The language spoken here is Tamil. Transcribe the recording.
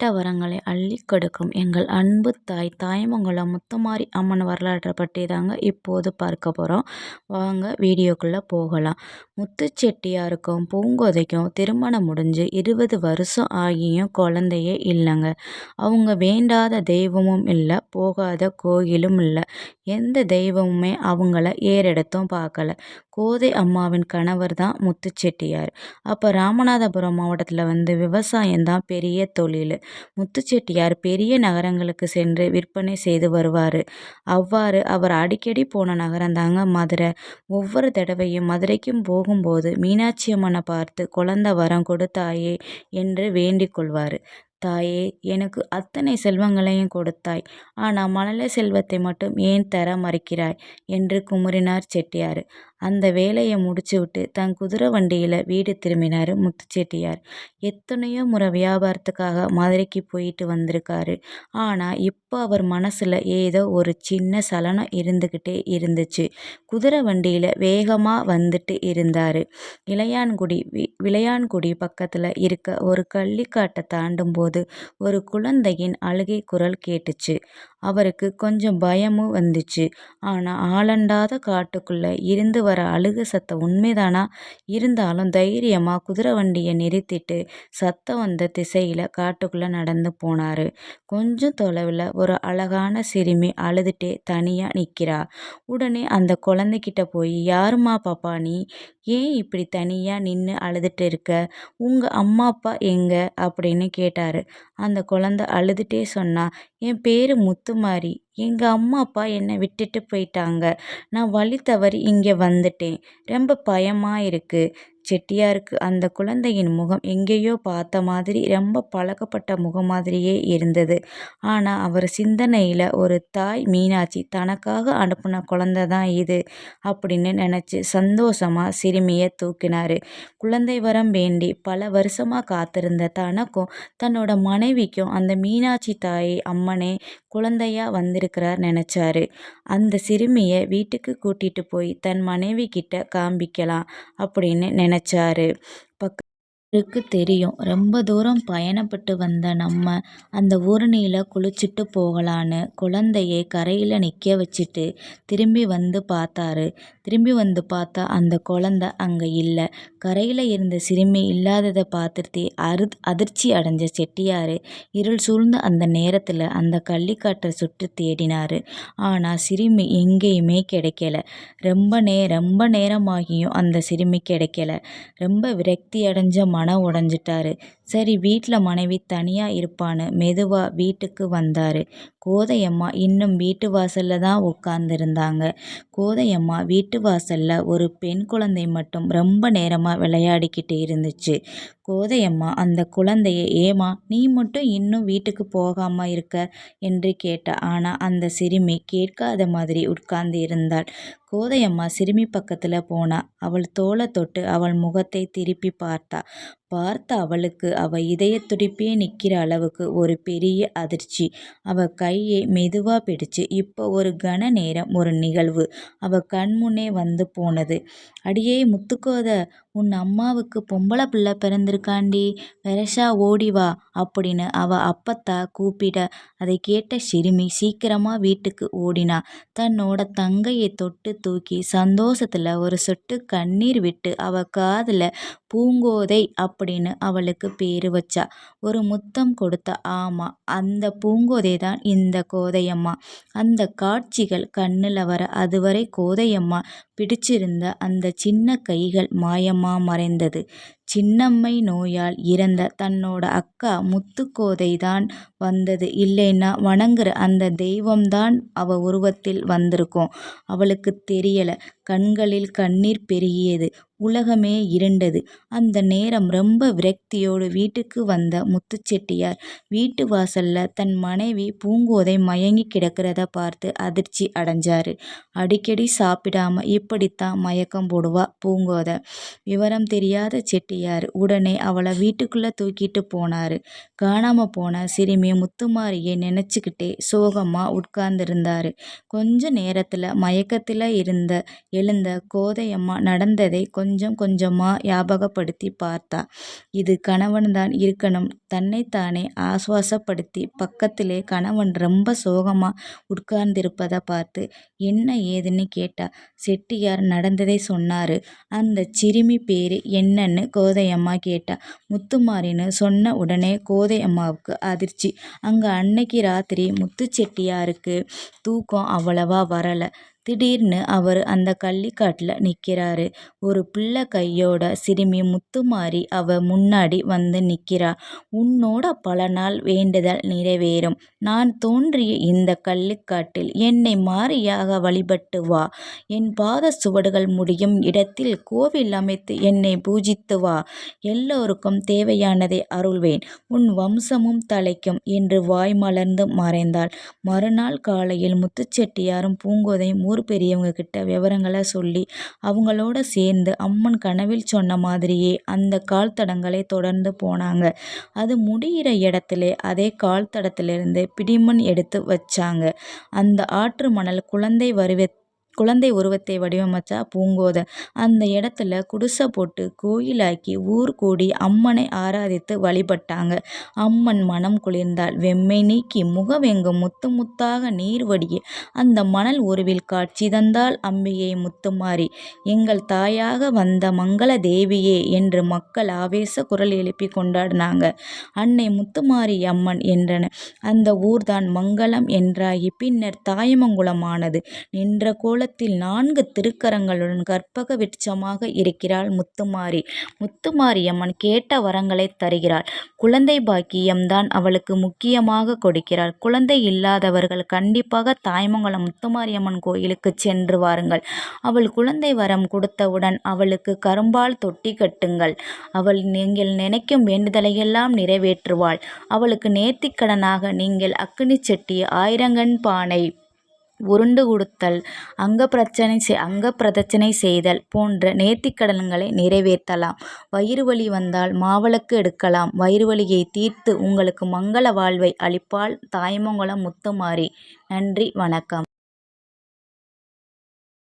கேட்ட வரங்களை அள்ளிக் கொடுக்கும். எங்கள் அன்பு தாய் தாயமங்கலம் முத்துமாரி அம்மன் வரலாற்றை பற்றி தாங்க இப்போது பார்க்க போகிறோம் வாங்க வீடியோக்குள்ளே போகலாம். முத்துச்செட்டியாருக்கும் பூங்கோதைக்கும் திருமணம் முடிஞ்சு இருபது வருஷம் ஆகியும் குழந்தையே இல்லைங்க. அவங்க வேண்டாத தெய்வமும் இல்லை போகாத கோயிலும் இல்லை. எந்த தெய்வமுமே அவங்கள ஏறெடுத்தும் பார்க்கல. கோதை அம்மாவின் கணவர் தான் முத்துச்செட்டியார். அப்போ ராமநாதபுரம் மாவட்டத்தில் வந்து விவசாயம் தான் பெரிய தொழில். முத்துச்செட்டியார் பெரிய நகரங்களுக்கு சென்று விற்பனை செய்து வருவார். அவ்வாறு அவர் அடிக்கடி போன நகரம் தாங்க மதுரை. ஒவ்வொரு தடவையும் மதுரைக்கும் போகும்போது மீனாட்சி அம்மனை பார்த்து குழந்த வரம் கொடுத்தாயே என்று வேண்டிக் கொள்வார். தாயே எனக்கு அத்தனை செல்வங்களையும் கொடுத்தாய். ஆனால் மழலை செல்வத்தை மட்டும் ஏன் தர மறுக்கிறாய்? என்று குமுறினார் செட்டியார். அந்த வேலையை முடிச்சுவிட்டு தன் குதிரை வண்டியில் வீடு திரும்பினார் முத்துச்செட்டியார். எத்தனையோ முறை வியாபாரத்துக்காக மதுரைக்கு போயிட்டு வந்திருக்காரு. ஆனால் இப்போ அவர் மனசில் ஏதோ ஒரு சின்ன சலனம் இருந்துக்கிட்டே இருந்துச்சு. குதிரை வண்டியில் வேகமாக வந்துட்டு இருந்தார். இளையான்குடி விளையான்குடி பக்கத்தில் இருக்க ஒரு கள்ளிக்காட்டை தாண்டும் போது ஒரு குழந்தையின் அழுகை குரல் கேட்டுச்சு. அவருக்கு கொஞ்சம் பயமும் வந்துச்சு. ஆனால் ஆளண்டாத காட்டுக்குள்ளே இருந்து வர அழுக சத்தம் உண்மைதானா? இருந்தாலும் தைரியமாக குதிரை வண்டியை நிறுத்திட்டு சத்தம் வந்த திசையில் காட்டுக்குள்ளே நடந்து போனார். கொஞ்சம் தொலைவில் ஒரு அழகான சிறுமி அழுதுட்டே தனியாக நிற்கிறா உடனே அந்த குழந்தைகிட்ட போய் யாருமா பாப்பா நீ? ஏன் இப்படி தனியாக நின்று அழுதுட்டு இருக்க? உங்கள் அம்மா அப்பா எங்கே? அப்படின்னு கேட்டார். அந்த குழந்த அழுதுட்டே சொன்னா என் பேர் முத்து. முத்துமாரி எங்கள் அம்மா அப்பா என்னை விட்டுட்டு போயிட்டாங்க. நான் வழி தவறி இங்கே வந்துட்டேன். ரொம்ப பயமாக இருக்குது செட்டியாருக்கு அந்த குழந்தையின் முகம் எங்கேயோ பார்த்த மாதிரி ரொம்ப பழக்கப்பட்ட முகம் மாதிரியே இருந்தது. ஆனால் அவர் சிந்தனையில் ஒரு தாய் மீனாட்சி தனக்காக அனுப்பின குழந்தை தான் இது அப்படின்னு நினச்சி சந்தோஷமாக சிறுமியை தூக்கினார். குழந்தை வரம் வேண்டி பல வருஷமாக காத்திருந்த தனக்கும் தன்னோட மனைவிக்கும் அந்த மீனாட்சி தாயை அம்மனே குழந்தையாக குழந்தையா இருக்கிறார் நினச்சாரு. அந்த சிறுமியை வீட்டுக்கு கூட்டிகிட்டு போய் தன் மனைவி கிட்ட காண்பிக்கலாம் அப்படின்னு நினச்சாரு. பக்க அவருக்கு தெரியும் ரொம்ப தூரம் பயணப்பட்டு வந்த நம்ம அந்த ஊருணியில் குளிச்சுட்டு போகலான்னு குழந்தையை கரையில் நிற்க வச்சுட்டு திரும்பி வந்து பார்த்தாரு. திரும்பி வந்து பார்த்தா அந்த குழந்த அங்கே இல்லை. கரையில் இருந்த சிறுமி இல்லாததை பார்த்துட்டு அரு அதிர்ச்சி அடைஞ்ச செட்டியார் இருள் சூழ்ந்த அந்த நேரத்தில் அந்த கள்ளிக்காட்டை சுட்டு தேடினார். ஆனால் சிறுமி எங்கேயுமே கிடைக்கல. ரொம்ப நே ரொம்ப நேரமாகியும் அந்த சிறுமி கிடைக்கல. ரொம்ப விரக்தி அடைஞ்ச மனம் உடஞ்சிட்டாரு. சரி வீட்டில் மனைவி தனியாக இருப்பான்னு மெதுவாக வீட்டுக்கு வந்தார். கோதையம்மா இன்னும் வீட்டு வாசலில் தான் உட்காந்துருந்தாங்க கோதையம்மா வீட்டு வாசலில் ஒரு பெண் குழந்தை மட்டும் ரொம்ப நேரமாக விளையாடிக்கிட்டு இருந்துச்சு. கோதையம்மா அந்த குழந்தைய ஏமா நீ மட்டும் இன்னும் வீட்டுக்கு போகாமல் இருக்க என்று கேட்ட. ஆனால் அந்த சிறுமி கேட்காத மாதிரி உட்கார்ந்து இருந்தாள். கோதையம்மா சிறுமி பக்கத்தில் போனா அவள் தோலை தொட்டு அவள் முகத்தை திருப்பி பார்த்தா. பார்த்த அவளுக்கு அவள் இதய துடிப்பே நிற்கிற அளவுக்கு ஒரு பெரிய அதிர்ச்சி. அவள் கையை மெதுவாக பிடிச்சு இப்போ ஒரு கன நேரம் ஒரு நிகழ்வு. அவள் கண்முன்னே வந்து போனது. அடியே முத்துக்கோத உன் அம்மாவுக்கு பொம்பளை பிள்ளை பிறந்திருக்காண்டி வெரஷா ஓடி வா அப்படின்னு அவ அப்பத்தா கூப்பிட அதை கேட்ட சிறுமி சீக்கிரமா வீட்டுக்கு ஓடினா. தன்னோட தங்கையை தொட்டு தூக்கி சந்தோஷத்துல ஒரு சொட்டு கண்ணீர் விட்டு அவ காதுல பூங்கோதை அப்படின்னு அவளுக்கு பேரு வச்சா. ஒரு முத்தம் கொடுத்த ஆமா அந்த பூங்கோதை தான் இந்த கோதையம்மா. அந்த காட்சிகள் கண்ணுல வர அதுவரை கோதையம்மா. பிடிச்சிருந்த அந்த சின்ன கைகள் மாயமா மறைந்தது. சின்னம்மை நோயால் இறந்த தன்னோட அக்கா முத்துக்கோதை தான் வந்தது. இல்லைன்னா வணங்குற அந்த தெய்வம்தான் அவ உருவத்தில் வந்திருக்கும். அவளுக்கு தெரியல. கண்களில் கண்ணீர் பெருகியது. உலகமே இருண்டது. அந்த நேரம் ரொம்ப விரக்தியோடு வீட்டுக்கு வந்த முத்துச்செட்டியார். வீட்டு வாசல்ல தன் மனைவி பூங்கோதை மயங்கி கிடக்கிறத பார்த்து அதிர்ச்சி அடைஞ்சாரு. அடிக்கடி சாப்பிடாம இப்படித்தான் மயக்கம் போடுவா பூங்கோதை. விவரம் தெரியாத செட்டியார் உடனே அவளை வீட்டுக்குள்ள தூக்கிட்டு போனாரு. காணாம போன சிறுமி முத்துமாரியை நினைச்சுக்கிட்டே சோகமா உட்கார்ந்திருந்தாரு. கொஞ்ச நேரத்துல மயக்கத்துல இருந்த எழுந்த கோதையம்மா நடந்ததை கொஞ்சம் கொஞ்சம் கொஞ்சமாக ஞாபகப்படுத்தி பார்த்தா. இது கணவன்தான் இருக்கணும். தன்னைத்தானே ஆசுவாசப்படுத்தி பக்கத்திலே கணவன் ரொம்ப சோகமாக உட்கார்ந்திருப்பதை பார்த்து என்ன ஏதுன்னு கேட்டா. செட்டியார் நடந்ததை சொன்னார் அந்த சிறுமி பேர் என்னன்னு கோதையம்மா கேட்டா. முத்துமாரின்னு சொன்ன உடனே கோதையம்மாவுக்கு அதிர்ச்சி. அங்கே அன்னைக்கு ராத்திரி முத்துச்செட்டியாருக்கு தூக்கம் அவ்வளவா வரலை திடீர்னு அவர் அந்த கள்ளிக்காட்டில் நிற்கிறாரு ஒரு பிள்ளை கையோட சிறுமி முத்து மாறி அவ முன்னாடி வந்து நிற்கிறா உன்னோட பல நாள் வேண்டுதல் நிறைவேறும். நான் தோன்றிய இந்த கள்ளிக்காட்டில் என்னை மாறியாக வழிபட்டு வா. என் பாத சுவடுகள் முடியும் இடத்தில் கோவில் அமைத்து என்னை பூஜித்து வா. எல்லோருக்கும் தேவையானதை அருள்வேன். உன் வம்சமும் தலைக்கும் என்று வாய் மலர்ந்து மறைந்தாள். மறுநாள் காலையில் முத்துச்செட்டியாரும் பூங்கோதையும் ஊர் பெரியவங்க கிட்ட விவரங்களை சொல்லி அவங்களோட சேர்ந்து அம்மன் கனவில் சொன்ன மாதிரியே அந்த கால் தடங்களை தொடர்ந்து போனாங்க. அது முடியிற இடத்துல அதே கால்தடத்திலிருந்து பிடிமண் எடுத்து வச்சாங்க. அந்த ஆற்று மணல் குழந்தை குழந்தை உருவத்தை வடிவமைச்சா பூங்கோதை. அந்த இடத்துல குடிசை போட்டு கோயிலாக்கி ஊர் கூடி அம்மனை ஆராதித்து வழிபட்டாங்க. அம்மன் மனம் குளிர்ந்தால் வெம்மை நீக்கி முகமெங்கும் முத்து முத்தாக நீர் வடிய அந்த மணல் உருவில் காட்சி தந்தால் அம்பிகை முத்துமாறி எங்கள் தாயாக வந்த மங்கள தேவியே என்று மக்கள் ஆவேச குரல் எழுப்பி கொண்டாடினாங்க. அன்னை முத்துமாரியம்மன் என்றன அந்த ஊர்தான் மங்களம் என்றாகி பின்னர் தாயமங்குளமானது நின்ற கோலத்தில் நான்கு திருக்கரங்களுடன் கற்பக விருட்சமாக இருக்கிறாள் முத்துமாரி. முத்துமாரியம்மன் கேட்ட வரங்களை தருகிறாள். குழந்தை பாக்கியம்தான் அவளுக்கு முக்கியமாக கொடுக்கிறாள். குழந்தை இல்லாதவர்கள் கண்டிப்பாக தாய்மங்கலம் முத்துமாரியம்மன் கோயிலுக்கு சென்று வாருங்கள். அவள் குழந்தை வரம் கொடுத்தவுடன் அவளுக்கு கரும்பால் தொட்டி கட்டுங்கள். அவள் நீங்கள் நினைக்கும் வேண்டுதலையெல்லாம் நிறைவேற்றுவாள். அவளுக்கு நேர்த்திக்கடனாக நீங்கள் அக்கினிச் செட்டி ஆயிரங்கன் பானை உருண்டு கொடுத்தல் அங்க பிரச்சனை அங்க அங்கப்பிரதட்சணை செய்தல் போன்ற நேர்த்திக்கடன்களை நிறைவேற்றலாம். வயிறு வலி வந்தால் மாவளுக்கு எடுக்கலாம். வயிறு வலியை தீர்த்து உங்களுக்கு மங்கள வாழ்வை அளிப்பாள் தாய்மங்கலம் முத்துமாரி. நன்றி வணக்கம்.